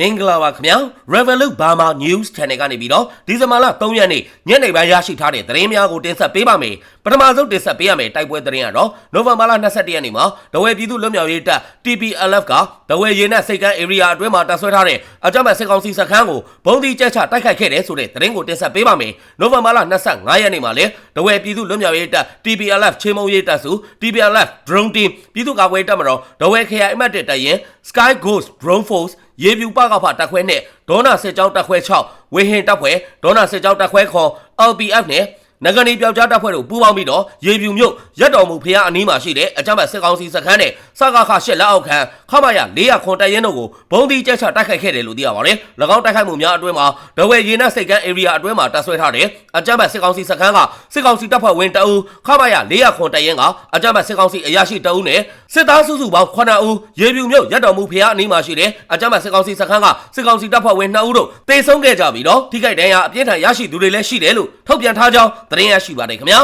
မင်္ဂလာပါခင်ဗျာ Revolut Burma News Channel ကနေပြီးတော့ဒီဇင်ဘာလ3ရက်နေ့ညနေပိုင်းရရှိထားတဲ့သတင်းများကိုတင်ဆက်ပေးပါမယ်ပထမဆုံးတင်ဆက်ပေးရမယ့်တိုက်ပွဲသတင်းကတော့နိုဝင်ဘာလ22ရက်နေ့မှာဒဝဲပြည်သူ့လွတ်မြောက်ရေးတပ် TPLF ကဒဝဲရေနက်စိတ်ကမ်း area အတွင်းမှာတပ်ဆွဲထားတဲ့အကြမ်းဖက်စစ်ကောင်စီစခန်းကိုဘုံဒီကြက်ချတိုက်ခိုက်ခဲ့တယ်ဆိုတဲ့သတင်းကိုတင်ဆက်ပေးပါမယ်နိုဝင်ဘာလ25ရက်နေ့မှာလည်းဒဝဲပြည်သူ့လွတ်မြောက်ရေးတပ် TPLF ချင်းမုံရေးတပ်စု TPLF Drone Team ပြည်သူ့ကာကွယ်တပ်မတော်ဒဝဲခရိုင်အမှတ်1တပ်ရင် Sky Ghost Drone Force ရေပြူပကဖတပ်ခွဲနဲ့ဒေါနာစစ်ကြောင်းတပ်ခွဲ6ဝေဟင်တပ်ခွဲဒေါနာစစ်ကြောင်းတပ်ခွဲခွန် LPF နဲ့ နဂနီပြောက်ကြားတပ်ဖွဲ့တို့ပူးပေါင်းပြီးတော့ရေပြူမြို့ရက်တော်မူဖျားအနီးမှာရှိတဲ့အကြမ်းဖက်စစ်ကောင်စီစခန်းနဲ့စကားခရှစ်လက်အောက်ခံခမရ400ခွန်တပ်ရင်းတို့ကိုဘုံဒီကျက်ချတိုက်ခိုက်ခဲ့တယ်လို့သိရပါတယ်။၎င်းတိုက်ခိုက်မှုများအတွင်းမှာဒဝဲရေနက်စိတ်ကမ်း area အတွင်းမှာတပ်ဆွဲထားတဲ့အကြမ်းဖက်စစ်ကောင်စီစခန်းကစစ်ကောင်စီတပ်ဖွဲ့ဝင်တအူခမရ400ခွန်တပ်ရင်းကအကြမ်းဖက်စစ်ကောင်စီအရာရှိတအူနဲ့စစ်သားစုစုပေါင်း9ဦးရေပြူမြို့ရက်တော်မူဖျားအနီးမှာရှိတဲ့အကြမ်းဖက်စစ်ကောင်စီစခန်းကစစ်ကောင်စီတပ်ဖွဲ့ဝင်2ဦးတို့တေဆုံးခဲ့ကြပြီးတော့ထိခိုက်ဒဏ်ရာအပြင်းထန်ရရှိသူတွေလည်းရှိတယ်လို့ထုတ်ပြန်ထားကြောင်းသတင်းရရှိပါတယ်ခင်ဗျာ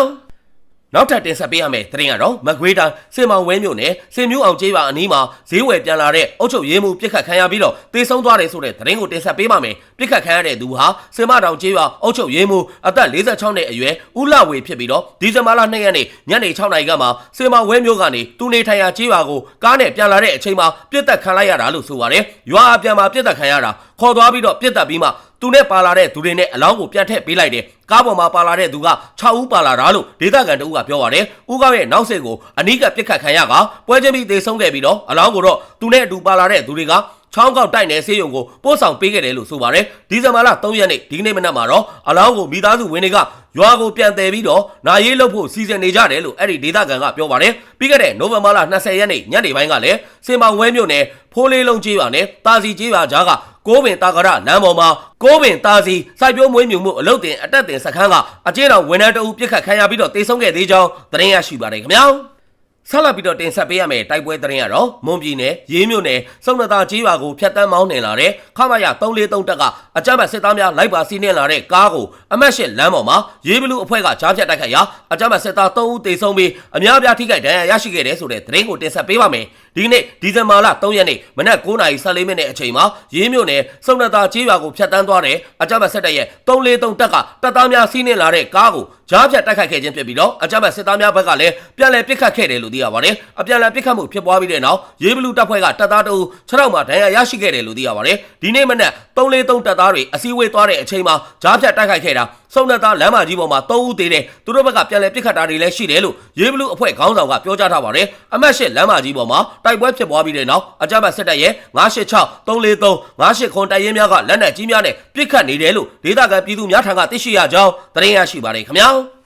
နောက်ထပ်တင်ဆက်ပေးရမယ့်သတင်းကတော့မကွေးတိုင်းစင်မောင်ဝဲမြို့နယ်စင်မျိုးအောင်ကျေးရွာအနီးမှာဈေးဝယ်ပြန်လာတဲ့အုပ်ချုပ်ရေးမှူးပြစ်ခတ်ခံရပြီးတော့တေဆုံးသွားတယ်ဆိုတဲ့သတင်းကိုတင်ဆက်ပေးပါမယ်ပြစ်ခတ်ခံရတဲ့သူဟာစင်မတောင်ကျေးရွာအုပ်ချုပ်ရေးမှူးအသက်46နှစ်အရွယ်ဦးလဝေဖြစ်ပြီးတော့ဒီဇင်ဘာလ2ရက်နေ့ညနေ6နာရီကမှစင်မောင်ဝဲမြို့ကနေသူနေထိုင်ရာကျေးရွာကိုကားနဲ့ပြန်လာတဲ့အချိန်မှာပြစ်တက်ခံလိုက်ရတာလို့ဆိုပါတယ်ရွာအပြန်မှာပြစ်တက်ခံရတာခေါ်သွားပြီးတော့ပြစ်တက်ပြီးမှသူနဲ့ပါလာတဲ့သူတွေနဲ့အလောင်းကိုပြတ်ထည့်ပေးလိုက်တယ်ကားပေါ်မှာပါလာတဲ့သူက6ဦးပါလာတာလို့ဒေသခံတအုပ်ကပြောပါတယ်ဦးကောက်ရဲ့နောက်ဆက်ကိုအနီးကပြစ်ခတ်ခံရကပွဲချင်းပြီးသေဆုံးခဲ့ပြီးတော့အလောင်းကိုတော့သူနဲ့အတူပါလာတဲ့သူတွေကချောင်းကောက်တိုက်နယ်ဆေးရုံကိုပို့ဆောင်ပေးခဲ့တယ်လို့ဆိုပါတယ်ဒီဇင်ဘာလ3ရက်နေ့ဒီနေ့မနက်မှာတော့အလောင်းကိုမိသားစုဝင်တွေကရွာကိုပြန်တယ်ပြီးတော့နာရေးလုပ်ဖို့စီစဉ်နေကြတယ်လို့အဲ့ဒီဒေသခံကပြောပါတယ်ပြီးခဲ့တဲ့နိုဝင်ဘာလ20ရက်နေ့ညနေပိုင်းကလည်းစင်ပါဝဲမြို့နယ်ဖိုးလေးလုံးကြီးရွာနဲ့တာစီကြီးရွာကြားက ကိုးပင်တာကရလမ်းပေါ်မှာကိုးပင်တာစီစိုက်ပျိုးမွေးမြူမှုအလုပ်တင်အတက်တင်စခန်းကအကျဉ်းတော်ဝန်ထမ်းတအုပ်ပြစ်ခတ်ခံရပြီးတော့တေဆုံးခဲ့သေးကြောင်းသတင်းရရှိပါတယ်ခင်ဗျာဆက်လက်ပြီးတော့တင်ဆက်ပေးရမယ့်တိုက်ပွဲသတင်းကတော့မွန်ပြည်နယ်ရေးမြို့နယ်စုံနတာကြီးရွာကိုဖျက်တမ်းမောင်းနှင်လာတဲ့ခမရ343တက်ကအကြမ်းဖက်စစ်သားများလိုက်ပါစီးနှင်လာတဲ့ကားကိုအမတ်ရှစ်လမ်းပေါ်မှာရေးဘလူအဖွဲ့ကကြားဖြတ်တိုက်ခိုက်ရာအကြမ်းဖက်စစ်သား3ဦးတေဆုံးပြီးအများပြားထိခိုက်ဒဏ်ရာရရှိခဲ့တယ်ဆိုတဲ့သတင်းကိုတင်ဆက်ပေးပါမယ် ဒီနေ့ဒီဇင်ဘာလ3ရက်နေ့မနက်9:14မိနစ်အချိန်မှာရေးမြို့နယ်စုံနတာကြီးရွာကိုဖျက်တမ်းသွားတဲ့အကြမ်းဖက်စစ်တပ်ရဲ့343တက်ကတပ်သားများစီးနှင်လာတဲ့ကားကိုကြားဖြတ်တိုက်ခိုက်ခဲ့ခြင်းဖြစ်ပြီးတော့အကြမ်းဖက်စစ်သားများဘက်ကလည်းပြန်လည်ပစ်ခတ်ခဲ့တယ်လို့သိရပါတယ်။အပြန်လည်ပစ်ခတ်မှုဖြစ်ပွားပြီးတဲ့နောက်ရေးဘလူးတပ်ဖွဲ့ကတပ်သားတအုပ်6ထောက်မှဒဏ်ရာရရှိခဲ့တယ်လို့သိရပါတယ်။ဒီနေ့မနက်343တပ်သားတွေအစည်းအဝေးသွားတဲ့အချိန်မှာကြားဖြတ်တိုက်ခိုက်ခဲ့တာ စုံနတာလမ်းမကြီးပေါ်မှာ3ဦးသေးတယ်သူတို့ဘက်ကပြန်လည်ပစ်ခတ်တာတွေလည်းရှိတယ်လို့ရေးဘလူးအဖွဲ့ခေါင်းဆောင်ကပြောကြားထားပါတယ်။အမတ်ရှစ်လမ်းမကြီးပေါ်မှာတိုက်ပွဲဖြစ်ပွားပြီးတဲ့နောက်အကြမ်းဖက်စစ်တပ်ရဲ့986 343 98ခွန်တိုက်ရင်များကလက်နက်ကြီးများနဲ့ပစ်ခတ်နေတယ်လို့ဒေသခံပြည်သူများထံကသိရှိရကြောင်းသတင်းရရှိပါတယ်ခင်ဗျာ။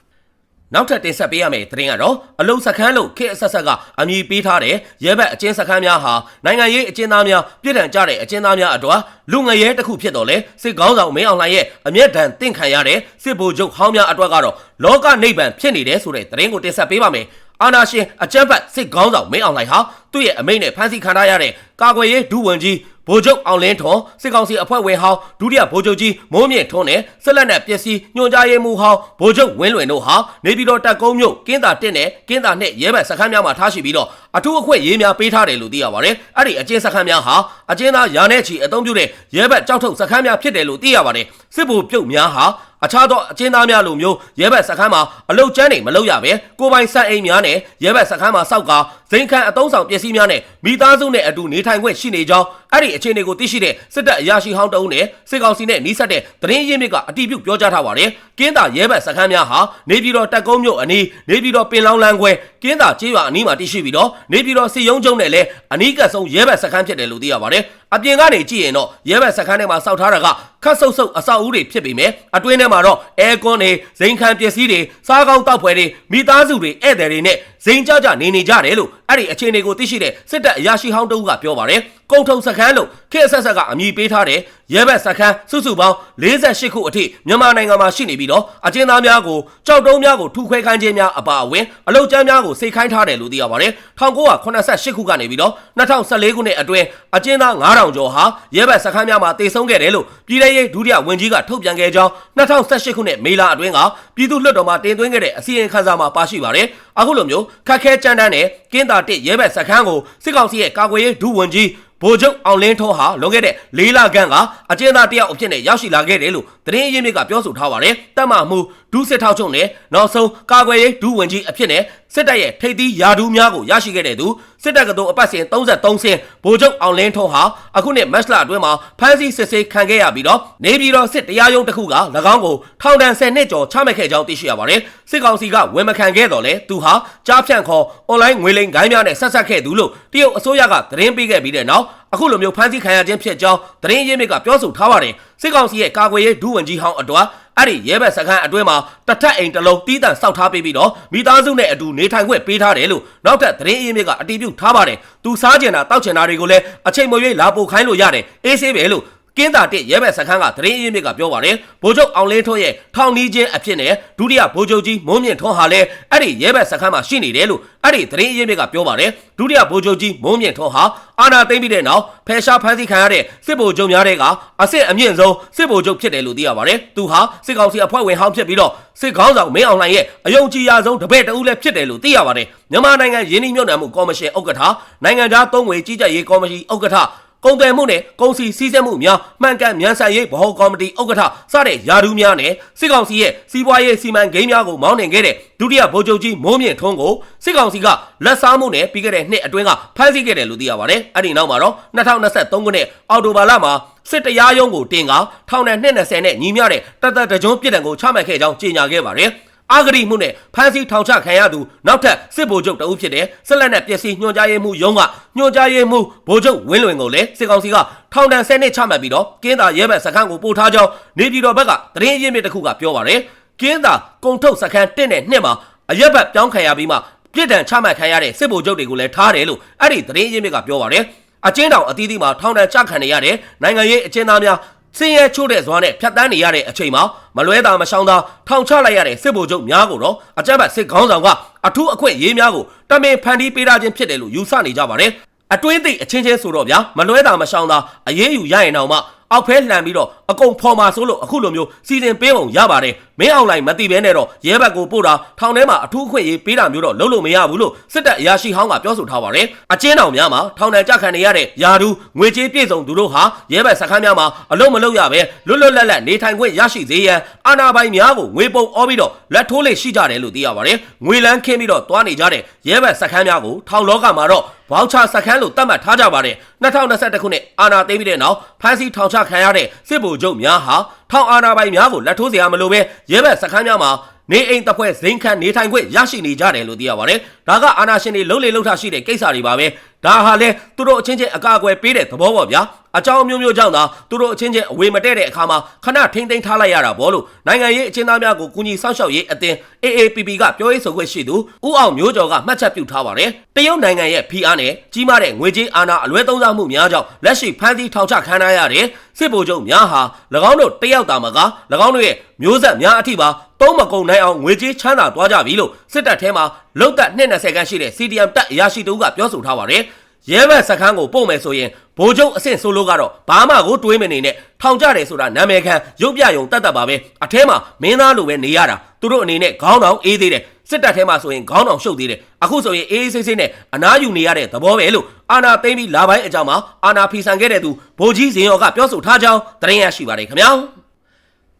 နောက်ထပ်တင်ဆက်ပေးရမယ့်သတင်းကတော့အလုံစခန်းလို့ခေတ်အဆက်ဆက်ကအမည်ပေးထားတဲ့ရဲဘက်အကျဉ်းစခန်းများဟာနိုင်ငံရေးအကျဉ်းသားများပြည်ထန်ကြတဲ့အကျဉ်းသားများအတွက်လူငရဲတစ်ခုဖြစ်တော်လဲစစ်ကောင်းဆောင်မင်းအောင်လှိုင်ရဲ့အမျက်ဒဏ်တင့်ခံရတဲ့စစ်ဗိုလ်ချုပ်ဟောင်းများအတွက်ကတော့လောကနိဗ္ဗာန်ဖြစ်နေတယ်ဆိုတဲ့သတင်းကိုတင်ဆက်ပေးပါမယ်အာနာရှင်အကြမ်းဖက်စစ်ကောင်းဆောင်မင်းအောင်လှိုင်ဟာသူ့ရဲ့အမိန့်နဲ့ဖမ်းဆီးခံထားရတဲ့ကာကွယ်ရေးဒုဝန်ကြီး ဗိုလ်ချုပ်အောင်လင်းထွန်းစစ်ကောင်စီအဖွဲ့ဝင်ဟောင်းဒုတိယဗိုလ်ချုပ်ကြီးမိုးမြင့်ထွန်းနဲ့ဆက်လက်နဲ့ပျက်စီးညွှန်ကြားရေးမှူးဟောင်းဗိုလ်ချုပ်ဝင်းလွင်တို့ဟာနေပြည်တော်တပ်ကုန်းမြို့ကင်းတာတက်နဲ့ကင်းတာနဲ့ရဲဘက်စခန်းများမှာထားရှိပြီးတော့အထူးအခွင့်ရေးများပေးထားတယ်လို့သိရပါတယ်။အဲ့ဒီအကျဉ်းစခန်းများဟာအကျဉ်းသားရာနဲ့ချီအသုံးပြုတဲ့ရဲဘက်ကြောက်ထုတ်စခန်းများဖြစ်တယ်လို့သိရပါတယ်။စစ်ဗိုလ်ပြုတ်များဟာအခြားသောအကျဉ်းသားများလိုမျိုးရဲဘက်စခန်းမှာအလုတ်ကျန်းနေမလုပ်ရပဲကိုပိုင်စက်အိမ်များနဲ့ရဲဘက်စခန်းမှာစောက်ကဇိမ်ခံအတုံးဆောင်ပစ္စည်းများနဲ့မိသားစုနဲ့အတူနေထိုင်ခွင့်ရှိနေကြောင်း အဲ့ဒီအခြေအနေကိုသိရှိတဲ့စစ်တပ်အရာရှိဟောင်းတအုပ်နဲ့စစ်ကောင်စီနဲ့နှီးဆက်တဲ့သတင်းရင်းမြစ်ကအတီးပြုတ်ပြောကြားထားပါတယ်ကင်းတာရဲဘက်စခန်းများဟာနေပြည်တော်တက်ကုန်းမြို့အနီးနေပြည်တော်ပင်လောင်းလန်းခွဲကင်းတာကျေးရွာအနီးမှာတည်ရှိပြီးတော့နေပြည်တော်စီယုံကျုံနဲ့လည်းအနီးကပ်ဆုံးရဲဘက်စခန်းဖြစ်တယ်လို့သိရပါတယ်အပြင်ကနေကြည့်ရင်တော့ရဲဘက်စခန်းထဲမှာစောက်ထားတာကခတ်ဆုပ်ဆုပ်အဆောက်အဦတွေဖြစ်ပေမဲ့အတွင်းထဲမှာတော့အဲကွန်းတွေဇိမ်ခံပစ္စည်းတွေစားကောင်းတောက်ဖွယ်တွေမိသားစုတွေဧည့်သည်တွေနဲ့ဇိမ်ကြကြနေနေကြတယ်လို့အဲ့ဒီအခြေအနေကိုသိရှိတဲ့စစ်တပ်အရာရှိဟောင်းတဦးကပြောပါတယ် ကုံထုံစခန်းလို့ခေတ်အဆက်ဆက်ကအမည်ပေးထားတဲ့ရဲဘက်စခန်းစုစုပေါင်း48ခုအထိမြန်မာနိုင်ငံမှာရှိနေပြီးတော့အကျဉ်းသားများကိုကြောက်တုံးများကိုထုခွဲခိုင်းခြင်းများအပါအဝင်အလုတ်ကျမ်းများကိုစိတ်ခိုင်းထားတယ်လို့သိရပါတယ်1988ခုကနေပြီးတော့2014ခုနှစ်အတွင်းအကျဉ်းသား9000ကျော်ဟာရဲဘက်စခန်းများမှာတည်ဆုံးခဲ့တယ်လို့ပြည်ထရေးဒုတိယဝန်ကြီးကထုတ်ပြန်ခဲ့ကြောင်း2018ခုနှစ်မေလအတွင်းကပြည်သူ့လွှတ်တော်မှာတင်သွင်းခဲ့တဲ့အစည်းအဝေးခန်းစာမှာပါရှိပါတယ်အခုလိုမျိုးခက်ခဲကြမ်းတမ်းတဲ့ကင်းတာတစ်ရဲဘက်စခန်းကိုစစ်ကောင်စီရဲ့ကာကွယ်ရေးဒုဝန်ကြီးဗိုလ်ချုပ်အောင်လင်းထွန်းဟာလွန်ခဲ့တဲ့၄လခန့်ကအကျဉ်းသားတယောက်အဖြစ်နဲ့ရောက်ရှိလာခဲ့တယ်လို့သတင်းအရင်းမြစ်ကပြောဆိုထားပါတယ်။တပ်မမှု ဒုစစ်ထောက်ချုပ်နဲ့နောက်ဆုံးကာကွယ်ရေးဒုဝန်ကြီးအဖြစ်နဲ့စစ်တပ်ရဲ့ထိပ်သီးယာဒူးများကိုရရှိခဲ့တဲ့သူစစ်တပ်ကတော်အပတ်စဉ်33ဆင်းဗိုလ်ချုပ်အောင်လင်းထွန်းဟာအခုနှစ်မတ်လအတွင်းမှာဖမ်းဆီးစစ်ဆေးခံခဲ့ရပြီးတော့နေပြည်တော်စစ်တရားရုံးတစ်ခုက၎င်းကိုထောင်ဒဏ်10နှစ်ကျော်ချမှတ်ခဲ့ကြောင်းသိရှိရပါတယ်။စစ်ကောင်စီကဝန်မခံခဲ့တော့လေသူဟာကြားဖြန့်ခေါ်အွန်လိုင်းငွေလိမ်ဂိုင်းများနဲ့ဆက်ဆက်ခဲ့သူလို့တရုတ်အစိုးရကသတင်းပေးခဲ့ပြီးတဲ့နောက်အခုလိုမျိုးဖမ်းဆီးခံရခြင်းဖြစ်ကြောင်းသတင်းရင်းမြစ်ကပြောဆိုထားပါတယ်စစ်ကောင်စီရဲ့ကာကွယ်ရေးဒုဝန်ကြီးဟောင်းအတွာ အဲ့ဒီရဲဘက်စခန်းအတွင်းမှာတထက်အိမ်တစ်လုံးတီးတန့်စောက်ထားပေးပြီးတော့မိသားစုနဲ့အတူနေထိုင်ခွင့်ပေးထားတယ်လို့နောက်ထပ်သတင်းအရင်းမြစ်ကအတည်ပြုထားပါတယ်သူစားကျင်တာတောက်ကျင်တာတွေကိုလည်းအချိန်မရွေးလာပို့ခိုင်းလို့ရတယ်အေးဆေးပဲလို့ ကင်းတာတက်ရဲဘက်စခန်းကသတင်းအရင်းမြစ်ကပြောပါတယ်ဗိုလ်ချုပ်အောင်လင်းထွန်းရဲ့ထောင်နီးချင်းအဖြစ်နဲ့ဒုတိယဗိုလ်ချုပ်ကြီးမုံမြင့်ထွန်းဟာလည်းအဲ့ဒီရဲဘက်စခန်းမှာရှိနေတယ်လို့အဲ့ဒီသတင်းအရင်းမြစ်ကပြောပါတယ်ဒုတိယဗိုလ်ချုပ်ကြီးမုံမြင့်ထွန်းဟာအာဏာသိမ်းပြီးတဲ့နောက်ဖယ်ရှားဖမ်းဆီးခံရတဲ့စစ်ဗိုလ်ချုပ်များတဲ့အဆင့်အမြင့်ဆုံးစစ်ဗိုလ်ချုပ်ဖြစ်တယ်လို့သိရပါတယ်သူဟာစစ်ကောင်စီအဖွဲ့ဝင်ဟောင်းဖြစ်ပြီးတော့စစ်ခေါင်းဆောင်မင်းအောင်လှိုင်ရဲ့အယုံကြည်ရဆုံးတပည့်တဦးလည်းဖြစ်တယ်လို့သိရပါတယ်မြန်မာနိုင်ငံရင်းနှီးမြှုပ်နှံမှုကော်မရှင်ဥက္ကဋ္ဌနိုင်ငံသားသုံးငွေကြီးကြပ်ရေးကော်မရှင်ဥက္ကဋ္ဌ ကုန်သွယ်မှုနဲ့ကုန်စည်စည်းစိမ်မှုများမှန်ကန်မြန်ဆန်ရေးဗဟိုကော်မတီဥက္ကဋ္ဌစတဲ့ယာဒူးများနဲ့စစ်ကောင်စီရဲ့စီးပွားရေးစီမံကိန်းများကိုမောင်းနှင်ခဲ့တဲ့ဒုတိယဗိုလ်ချုပ်ကြီးမိုးမြင့်ထွန်းကိုစစ်ကောင်စီကလက်စားမှုနဲ့ပြီးခဲ့တဲ့နှစ်အတွင်းကဖမ်းဆီးခဲ့တယ်လို့သိရပါတယ်။အဲ့ဒီနောက်မှာတော့2023ခုနှစ်အောက်တိုဘာလမှာစစ်တရားရုံးကိုတင်ကထောင်ဒဏ်20နဲ့ညီမျှတဲ့တသက်တကြုံပြစ်ဒဏ်ကိုချမှတ်ခဲ့ကြောင်းကြေညာခဲ့ပါတယ်။ အာဂရိမှုနဲ့ဖမ်းဆီးထောင်ချခံရသူနောက်ထပ်စစ်ဗိုလ်ချုပ်တအုပ်ဖြစ်တဲ့ဆက်လက်နဲ့ပျက်စီးညွှန်ကြားရေးမှုရုံးကညွှန်ကြားရေးမှုဗိုလ်ချုပ်ဝင်းလွင်ကိုလည်းစစ်ကောင်စီကထောင်ဒဏ်10နှစ်ချမှတ်ပြီးတော့ကင်းသာရဲဘက်စခန်းကိုပို့ထားကြောင်းနေပြည်တော်ဘက်ကသတင်းရင်းမြစ်တစ်ခုကပြောပါတယ်ကင်းသာကုံထုတ်စခန်း1နဲ့2မှာအရက်ဘက်ပြောင်းခံရပြီးမှပြစ်ဒဏ်ချမှတ်ခံရတဲ့စစ်ဗိုလ်ချုပ်တွေကိုလည်းထားတယ်လို့အဲ့ဒီသတင်းရင်းမြစ်ကပြောပါတယ်အချင်းတောင်အသီးသီးမှာထောင်ဒဏ်ချခံနေရတဲ့နိုင်ငံရေးအကျဉ်းသားများ စင်ရဲချို့တဲ့ဇွားနဲ့ဖြတ်တန်းနေရတဲ့အချိန်မှာမလွဲတာမရှောင်တာထောင်ချလိုက်ရတဲ့စစ်ဗိုလ်ချုပ်များကိုတော့အကြမ်းဖက်စစ်ခေါင်းဆောင်ကအထူးအခွင့်ရေးများကိုတမင်ဖန်တီးပေးထားခြင်းဖြစ်တယ်လို့ယူဆနေကြပါတယ်အတွင်းသိအချင်းချင်းဆိုတော့ဗျာမလွဲတာမရှောင်တာအရေးယူရရင်တော့မှ အောက်ဖဲလှန်ပြီးတော့အကုန်ဖော်မာဆိုလို့အခုလိုမျိုးစီစဉ်ပေးပုံရပါတယ်မင်းအောင်လိုက်မသိဘဲနဲ့တော့ရဲဘက်ကိုပို့တာထောင်ထဲမှာအထူးခွင့်ရေးပေးတာမျိုးတော့လုပ်လို့မရဘူးလို့စစ်တပ်အရာရှိဟောင်းကပြောဆိုထားပါတယ်အကျဉ်းတော်များမှာထောင်ထဲကြခံနေရတဲ့ယာဒူးငွေကြေးပြည့်စုံသူတို့ဟာရဲဘက်စခန်းများမှာအလုံးမလုံးရပဲလွတ်လွတ်လပ်လပ်နေထိုင်ခွင့်ရရှိစေရန်အာဏာပိုင်များကိုငွေပုံအောပြီးတော့လက်ထိုးလေးရှိကြတယ်လို့သိရပါတယ်ငွေလန်းခင်းပြီးတော့တွားနေကြတဲ့ရဲဘက်စခန်းများကိုထောင်လောကမှာတော့ဘောက်ချစခန်းလို့သတ်မှတ်ထားကြပါတယ် 2021ခုနှစ်အာဏာသိမ်းပြီးတဲ့နောက်ဖမ်းဆီးထောင်ချခံရတဲ့စစ်ဗိုလ်ချုပ်များဟာထောင်အာဏာပိုင်များကိုလက်ထိုးစရာမလိုပဲရဲဘက်စခန်းများမှာနေအိမ်တပ်ဖွဲ့ဇိမ်ခံနေထိုင်ခွင့်ရရှိနေကြတယ်လို့သိရပါတယ်။ဒါကအာဏာရှင်တွေလုံးလေလုံးထရှိတဲ့ကိစ္စတွေပါပဲ။ဒါဟာလဲသူတို့အချင်းချင်းအကာအကွယ်ပေးတဲ့သဘောပေါ့ဗျာ။ အကြောင်းမျိုးမျိုးကြောင့်သာသူတို့အချင်းချင်းအဝေမတည့်တဲ့အခါမှာခဏထိမ့်သိမ်းထားလိုက်ရတာပေါ့လို့နိုင်ငံရေးအချင်းသားများကိုကူညီဆောင်ရှောက်ရေးအသင်း AAPP ကပြောရေးဆိုခွင့်ရှိသူဦးအောင်မျိုးကျော်ကမှတ်ချက်ပြုထားပါတယ်။တရုတ်နိုင်ငံရဲ့ PR နဲ့ကြီးမားတဲ့ငွေကြေးအာဏာအလွဲသုံးစားမှုများကြောင့်လက်ရှိဖမ်းဆီးထောင်ချခံရရတဲ့စစ်ဗိုလ်ချုပ်များဟာ၎င်းတို့တယောက်တာမက၎င်းတို့ရဲ့မျိုးဆက်များအထိပါသုံးမကုန်နိုင်အောင်ငွေကြေးချမ်းသာသွားကြပြီလို့စစ်တပ်ထဲမှာလုံသက်220ခန်းရှိတဲ့ CDM တပ်အရာရှိတူကပြောဆိုထားပါတယ်။ ရဲဘက်စခန်းကိုပို့မယ်ဆိုရင်ဗိုလ်ချုပ်အဆင့်ဆိုလို့ကတော့ဘာမှကိုတွေးမနေနဲ့ထောင်ကြတယ်ဆိုတာနာမည်ခံရုပ်ပြယုံတတ်တတ်ပါပဲအထဲမှာမင်းသားလိုပဲနေရတာသူတို့အနေနဲ့ခေါင်းတောင်အေးသေးတယ်စစ်တပ်ထဲမှာဆိုရင်ခေါင်းတောင်ရှုပ်သေးတယ်အခုဆိုရင်အေးအေးဆေးဆေးနဲ့အနားယူနေရတဲ့သဘောပဲလို့အာနာသိမ့်ပြီးလာပိုင်းအကြောင်းမှာအာနာဖီဆန်ခဲ့တဲ့သူဗိုလ်ကြီးဇင်ရော်ကပြောဆိုထားကြောင်းသတင်းရရှိပါတယ်ခင်ဗျာ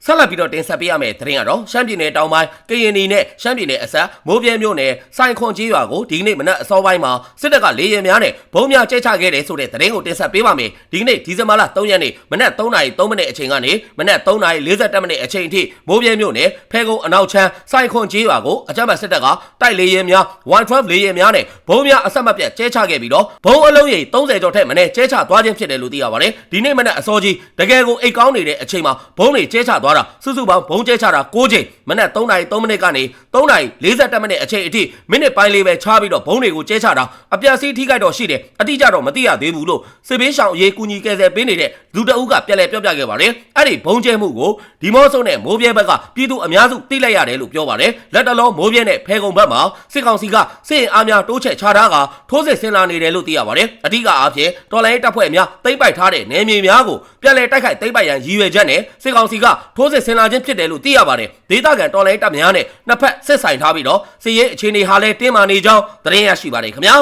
ဆက်လက်ပြီးတော့တင်ဆက်ပေးရမယ့်သတင်းကတော့ရှမ်းပြည်နယ်တောင်ပိုင်းကရင်နီနဲ့ရှမ်းပြည်နယ်အစပ်မိုးပြဲမြို့နယ်စိုင်ခွန်ကြီးရွာကိုဒီကနေ့မနက်အစောပိုင်းမှာစစ်တပ်ကလေရင်များနဲ့ဘုံများကျဲချခဲ့တယ်ဆိုတဲ့သတင်းကိုတင်ဆက်ပေးပါမယ်ဒီကနေ့ဒီဇင်ဘာလ3ရက်နေ့မနက်3:03မိနစ်အချိန်ကနေမနက်3:47မိနစ်အချိန်အထိမိုးပြဲမြို့နယ်ဖဲကုန်းအနောက်ချမ်းစိုင်ခွန်ကြီးရွာကိုအကြမ်းဖက်စစ်တပ်ကတိုက်လေရင်များ112လေရင်များနဲ့ဘုံများအဆက်မပြတ်ကျဲချခဲ့ပြီးတော့ဘုံအလုံးရိပ်30ကျော်ထက်မနည်းကျဲချသွားခြင်းဖြစ်တယ်လို့သိရပါတယ်ဒီနေ့မနက်အစောကြီးတကယ်ကိုအိတ်ကောင်းနေတဲ့အချိန်မှာဘုံတွေကျဲချသွားတာစုစုပေါင်းဘုံကျဲချတာ6ချိန်မနက်3:03မိနစ်ကနေ3:47မိနစ်အချိန်အထိမိနစ်ပိုင်းလေးပဲချပြီးတော့ဘုံတွေကိုကျဲချတာအပြတ်စီးထိခိုက်တော့ရှိတယ်အတိအကျတော့မသိရသေးဘူးလို့စစ်ဘေးရှောင်အရေးကူညီကယ်ဆယ်ပေးနေတဲ့လူတအုပ်ကပြက်လဲပြောပြခဲ့ပါတယ်အဲ့ဒီဘုံကျဲမှုကိုဒီမော့ဆုံနဲ့မိုးပြဲဘက်ကပြည်သူအများစုသိလိုက်ရတယ်လို့ပြောပါတယ်လက်တလုံးမိုးပြဲနဲ့ဖဲကုံဘက်မှာစစ်ကောင်စီကစစ်ရင်အားများတိုးချက်ချထားကထိုးစစ်ဆင်လာနေတယ်လို့သိရပါတယ်အဓိကအားဖြင့်တော်လိုင်းတပ်ဖွဲ့များသိမ့်ပိုက်ထားတဲ့နယ်မြေများကိုပြက်လဲတိုက်ခိုက်သိမ့်ပိုက်ရန်ရည်ရွယ်ချက်နဲ့စစ်ကောင်စီကထိုးစစ်ဆင်လာခြင်းဖြစ်တယ်လို့သိရပါတယ်ဒေသခံတော်လိုင်းတပ်များနဲ့နှစ်ဖက်ဆက်ဆိုင်ထားပြီးတော့စစ်ရေးအခြေအနေဟာလည်းတင်းမာနေကြောင်းသတင်းရရှိပါတယ်ခင်ဗျာ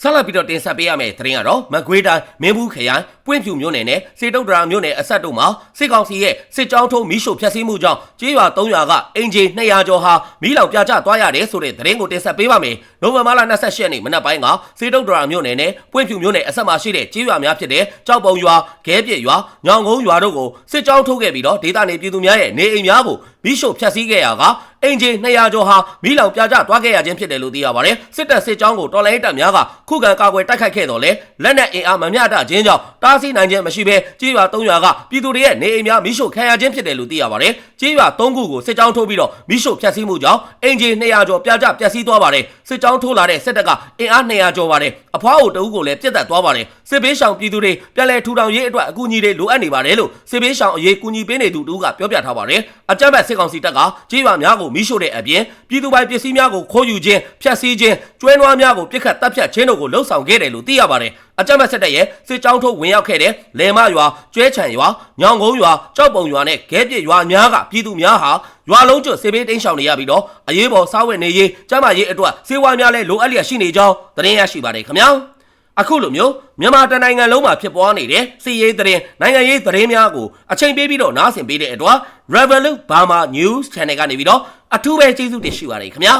ဆက်လက်ပြီးတော့တင်ဆက်ပေးရမယ့်သတင်းကတော့မကွေးတိုင်းမင်းဘူးခရိုင် ပွင့်ဖြူမြို့နယ်နဲ့စေတုတ်တရာမြို့နယ်အဆက်တို့မှာစစ်ကောင်စီရဲ့စစ်ကြောင်းထုံးမီးရှို့ဖျက်ဆီးမှုကြောင့်ကြေးရွာ300ကအင်ဂျီ200ကျော်ဟာမီးလောင်ပြကျသွားရတယ်ဆိုတဲ့သတင်းကိုတင်ဆက်ပေးပါမယ်။နိုဝင်ဘာလ28ရက်နေ့မနက်ပိုင်းကစေတုတ်တရာမြို့နယ်နဲ့ပွင့်ဖြူမြို့နယ်အဆက်မှာရှိတဲ့ကြေးရွာများဖြစ်တဲ့ကြောက်ပုံရွာ၊ခဲပြစ်ရွာ၊ညောင်ကုန်းရွာတို့ကိုစစ်ကြောင်းထုတ်ခဲ့ပြီးတော့ဒေသနေပြည်သူများရဲ့နေအိမ်များကိုမီးရှို့ဖျက်ဆီးခဲ့ရာကအင်ဂျီ200ကျော်ဟာမီးလောင်ပြကျသွားခဲ့ရခြင်းဖြစ်တယ်လို့သိရပါတယ်။စစ်တပ်စစ်ကြောင်းကိုတော်လိုင်းတပ်များကခုခံကာကွယ်တိုက်ခိုက်ခဲ့တော့လေလက်နက်အင်အားမမျှတခြင်းကြောင့်တားဆီးနိုင်ခြင်းမရှိဘဲကြေးရွာ300ကပြည်သူတွေရဲ့နေအိမ်များမီးရှို့ခံရခြင်းဖြစ်တယ်လို့သိရပါတယ်။ကြေးရွာ3ခုကိုစစ်ကြောင်းထိုးပြီးတော့မီးရှို့ဖျက်ဆီးမှုကြောင့်အင်ဂျီ200ကျော်ပြကျပျက်စီးသွားပါတယ်။စစ်ကြောင်းထိုးလာတဲ့စစ်တပ်ကအင်အား200ကျော်ပါတယ်။အဖွားအိုတအုပ်ကိုလည်းပြတ်တက်သွားပါတယ်။စစ်ဘေးရှောင်ပြည်သူတွေပြည်လဲထူထောင်ရေးအတွက်အကူအညီတွေလိုအပ်နေပါတယ်လို့စစ်ဘေးရှောင်အရေးကူညီပေးနေသူတူကပြောပြထားပါတယ်။အကြမ်းဖက်စစ်ကောင်စီတပ်ကကြေးရွာများကိုမီးရှို့တဲ့အပြင်ပြည်သူပိုင်ပစ္စည်းများကိုခိုးယူခြင်းဖျက်ဆီးခြင်းကျွဲနွားများကိုပြစ်ခတ်တပ်ဖြတ်ခြင်းတို့ကိုလှုံ့ဆော်ခဲ့တယ်လို့သိရပါတယ်။ အကြမ်းဖက်စစ်တပ်ရဲ့စစ်ကြောင်းထုတ်ဝင်ရောက်ခဲ့တဲ့လေမရွာကျွဲချံရွာညောင်ကုန်းရွာကြောက်ပုံရွာနဲ့ခဲပြစ်ရွာများကပြည်သူများဟာရွာလုံးကျွတ်စေဘေးတင်းရှောင်နေရပြီးတော့အရေးပေါ်စားဝတ်နေရေးကျန်းမာရေးအတွက်စေဝါများလည်းလိုအပ်လျက်ရှိနေကြောင်းသတင်းရရှိပါတယ်ခင်ဗျာ။အခုလိုမျိုးမြန်မာတနိုင်ငံလုံးမှာဖြစ်ပွားနေတဲ့စီးရေးသတင်းနိုင်ငံရေးသတင်းများကိုအချိန်ပေးပြီးတော့နားဆင်ပေးတဲ့အတွက် Revolut Burma News Channel ကနေပြီးတော့အထူးပဲကျေးဇူးတင်ရှိပါတယ်ခင်ဗျာ